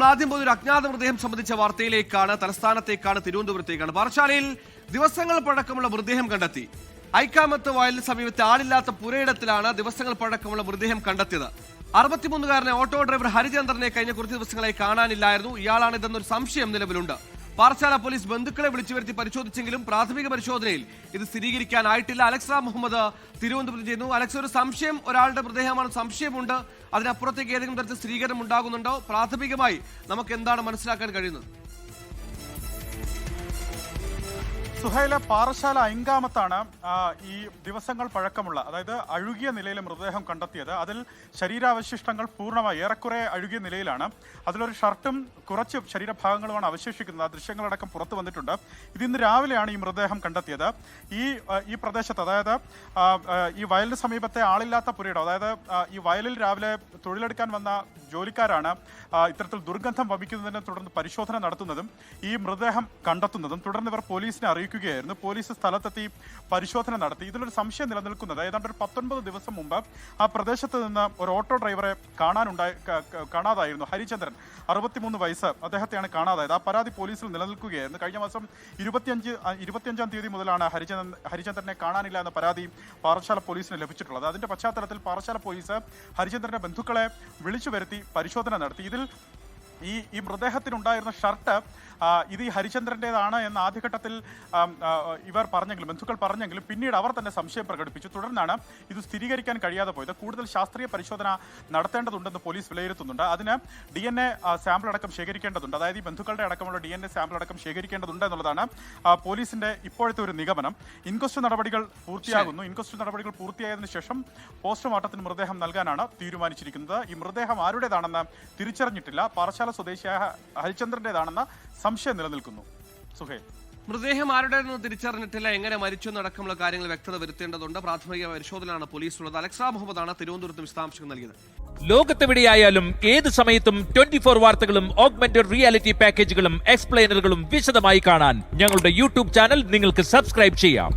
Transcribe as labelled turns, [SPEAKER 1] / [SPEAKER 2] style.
[SPEAKER 1] നമ്മൾ ആദ്യം പോയി ഒരു അജ്ഞാത മൃതദേഹം സംബന്ധിച്ച വാർത്തയിലേക്കാണ് തലസ്ഥാനത്തേക്കാണ് തിരുവനന്തപുരത്തേക്കാണ്. പാറശാലയിൽ ദിവസങ്ങൾ പഴക്കമുള്ള മൃതദേഹം കണ്ടെത്തി. ഐക്കാമത്ത് വയലിന് സമീപത്തെ ആളില്ലാത്ത പുരയിടത്തിലാണ് ദിവസങ്ങൾ പഴക്കമുള്ള മൃതദേഹം കണ്ടെത്തിയത്. അറുപത്തിമൂന്നുകാരനെ ഓട്ടോ ഡ്രൈവർ ഹരിചന്ദ്രനെ കഴിഞ്ഞ കുറച്ച് ദിവസങ്ങളായി കാണാനില്ലായിരുന്നു. ഇയാളാണ് ഇതെന്നൊരു സംശയം നിലവിലുണ്ട്. പാറശാല പോലീസ് ബന്ധുക്കളെ വിളിച്ചു വരുത്തി പരിശോധിച്ചെങ്കിലും പ്രാഥമിക പരിശോധനയിൽ ഇത് സ്ഥിരീകരിക്കാനായിട്ടില്ല. അലക്സ മുഹമ്മദ് തിരുവനന്തപുരം ചെയ്യുന്നു അലക്സ ഒരു സംശയം ഒരാളുടെ മൃതദേഹമാണ് സംശയമുണ്ട്. അതിനപ്പുറത്തേക്ക് ഏതെങ്കിലും തരത്തിൽ സ്ഥിരീകരണം ഉണ്ടാകുന്നുണ്ടോ? പ്രാഥമികമായി നമുക്ക് എന്താണ് മനസ്സിലാക്കാൻ കഴിയുന്നത്?
[SPEAKER 2] സുഹൈല പാറശാല ഐങ്കാമത്താണ് ഈ ദിവസങ്ങൾ പഴക്കമുള്ള അതായത് അഴുകിയ നിലയിൽ മൃതദേഹം കണ്ടെത്തിയത്. അതിൽ ശരീരാവശിഷ്ടങ്ങൾ പൂർണമായി ഏറെക്കുറെ അഴുകിയ നിലയിലാണ്. അതിലൊരു ഷർട്ടും കുറച്ച് ശരീരഭാഗങ്ങളുമാണ് അവശേഷിക്കുന്നത്. ആ ദൃശ്യങ്ങളടക്കം പുറത്തു വന്നിട്ടുണ്ട്. ഇതിന്ന് രാവിലെയാണ് ഈ മൃതദേഹം കണ്ടെത്തിയത്. ഈ ഈ പ്രദേശത്ത് അതായത് ഈ വയലിന് സമീപത്തെ ആളില്ലാത്ത പുരയിടം അതായത് ഈ വയലിൽ രാവിലെ തൊഴിലെടുക്കാൻ വന്ന ജോലിക്കാരാണ് ഇത്തരത്തിൽ ദുർഗന്ധം വമിക്കുന്നതിനെ തുടർന്ന് പരിശോധന നടത്തുന്നതും ഈ മൃതദേഹം കണ്ടെത്തുന്നതും തുടർന്ന് ഇവർ പോലീസിനെ അറിയിക്കുകയായിരുന്നു. പോലീസ് സ്ഥലത്തെത്തി പരിശോധന നടത്തി. ഇതിലൊരു സംശയം നിലനിൽക്കുന്നത് ഏതാണ്ട് ഒരു പത്തൊൻപത് ദിവസം മുമ്പ് ആ പ്രദേശത്ത് നിന്ന് ഒരു ഓട്ടോ ഡ്രൈവറെ കാണാനുണ്ടായി കാണാതായിരുന്നു. ഹരിചന്ദ്രൻ അറുപത്തിമൂന്ന് വയസ്സ് അദ്ദേഹത്തെയാണ് കാണാതായത്. ആ പരാതി പോലീസിൽ നിലനിൽക്കുകയായിരുന്നു. കഴിഞ്ഞ മാസം ഇരുപത്തിയഞ്ച് ഇരുപത്തിയഞ്ചാം തീയതി മുതലാണ് ഹരിചന്ദ്രൻ ഹരിചന്ദ്രനെ കാണാനില്ല എന്ന പരാതി പാറശാല പോലീസിന് ലഭിച്ചിട്ടുള്ളത്. അതിന്റെ പശ്ചാത്തലത്തിൽ പാറശാല പോലീസ് ഹരിചന്ദ്രന്റെ ബന്ധുക്കളെ വിളിച്ചു വരുത്തി പരിശോധന നടത്തി. ഇതിൽ ഈ ഈ മൃതദേഹത്തിനുണ്ടായിരുന്ന ഷർട്ട് ഇത് ഈ ഹരിചന്ദ്രന്റെതാണ് എന്ന ആദ്യഘട്ടത്തിൽ ഇവർ പറഞ്ഞെങ്കിലും ബന്ധുക്കൾ പറഞ്ഞെങ്കിലും പിന്നീട് അവർ തന്നെ സംശയം പ്രകടിപ്പിച്ചു. തുടർന്നാണ് ഇത് സ്ഥിരീകരിക്കാൻ കഴിയാതെ പോയത്. കൂടുതൽ ശാസ്ത്രീയ പരിശോധന നടത്തേണ്ടതുണ്ടെന്ന് പോലീസ് വിലയിരുത്തുന്നുണ്ട്. അതിന് ഡി എൻ എ സാമ്പിൾ അടക്കം ശേഖരിക്കേണ്ടതുണ്ട്. അതായത് ഈ ബന്ധുക്കളുടെ അടക്കമുള്ള ഡി എൻ എ സാമ്പിൾ അടക്കം ശേഖരിക്കേണ്ടതുണ്ട് എന്നുള്ളതാണ് പോലീസിന്റെ ഇപ്പോഴത്തെ ഒരു നിഗമനം. ഇൻക്വസ്റ്റ് നടപടികൾ പൂർത്തിയാകുന്നു. ഇൻക്വസ്റ്റ് നടപടികൾ പൂർത്തിയായതിനു ശേഷം പോസ്റ്റ്മോർട്ടത്തിന് മൃതദേഹം നൽകാനാണ് തീരുമാനിച്ചിരിക്കുന്നത്. ഈ മൃതദേഹം ആരുടേതാണെന്ന് തിരിച്ചറിഞ്ഞിട്ടില്ല. പാറശാല സ്വദേശിയായ ഹരിചന്ദ്രന്റേതാണെന്ന സംശയം നിലനിൽക്കുന്നു. സുഹേൽ.
[SPEAKER 1] മൃതദേഹം ആരുടേതെന്ന് തിരിച്ചറിഞ്ഞിട്ടില്ല. എങ്ങനെ മരിച്ചു എന്നടക്കമുള്ള കാര്യങ്ങൾ വ്യക്തത വരുത്തേണ്ടതുണ്ട്. പ്രാഥമിക പരിശോധനയാണ് പോലീസിലുള്ളത്. ഉള്ളത് അലക്സാ മുഹമ്മദാണ് തിരുവനന്തപുരത്ത് വിശദാംശങ്ങൾ നൽകിയത്.
[SPEAKER 3] ലോകത്തെവിടെയായാലും ഏത് സമയത്തും ട്വന്റി ഫോർ വാർത്തകളും ഓഗ്മെന്റഡ് റിയാലിറ്റി പാക്കേജുകളും എക്സ്പ്ലെയിനറുകളും വിശദമായി കാണാൻ ഞങ്ങളുടെ യൂട്യൂബ് ചാനൽ നിങ്ങൾക്ക് സബ്സ്ക്രൈബ് ചെയ്യാം.